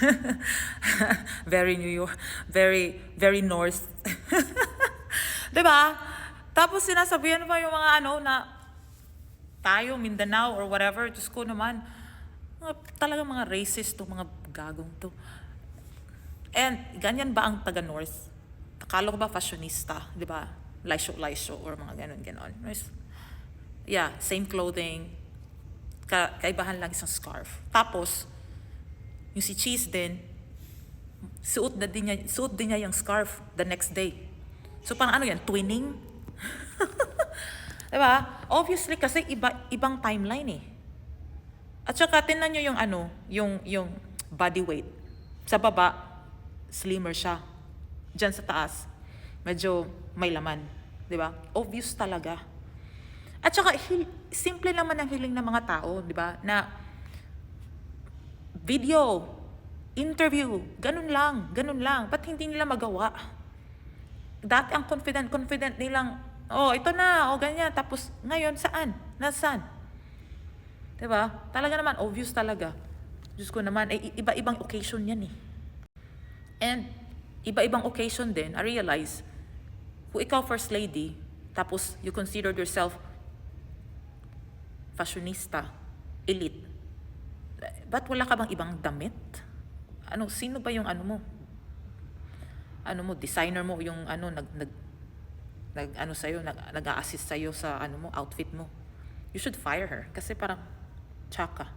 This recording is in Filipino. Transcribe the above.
very New York, very, very North. ba? Tapos sinasabihan pa yung mga ano na tayo, Mindanao or whatever, Diyos ko naman, mga, talagang mga racist to, mga gagong to. And ganyan ba ang taga-North? Akala ko ba fashionista, di ba? Laisyo-laisyo or mga ganon-ganon. Yeah, same clothing. Ka kaibahan lang isang scarf. Tapos, yung si Cheese din, suot na din niya, suot din niya yung scarf the next day. So parang ano yan, twinning? diba? Obviously kasi iba ibang timeline eh. At saka tingnan nyo yung ano, yung yung body weight. Sa baba, slimmer siya. Diyan sa taas, medyo may laman, 'di ba? Obvious talaga. At saka simple naman ang hiling ng mga tao, 'di ba? Na video, interview, ganun lang, ganun lang. Ba't hindi nila magawa? Dati ang confident, confident nilang, oh, ito na, oh, ganyan. Tapos, ngayon, saan? Nasaan? 'Di ba? Talaga naman, obvious talaga. Diyos ko naman, eh, iba-ibang occasion yan eh. And, iba-ibang occasion din, I realize, kung ikaw first lady, tapos you considered yourself fashionista, elite, ba't wala ka bang ibang damit? Ano, sino ba yung ano mo? Ano mo, designer mo, yung ano, nag, nag, nag ano sa'yo, nag, nag-a-assist sa'yo sa ano mo, outfit mo. You should fire her. Kasi parang, tsaka.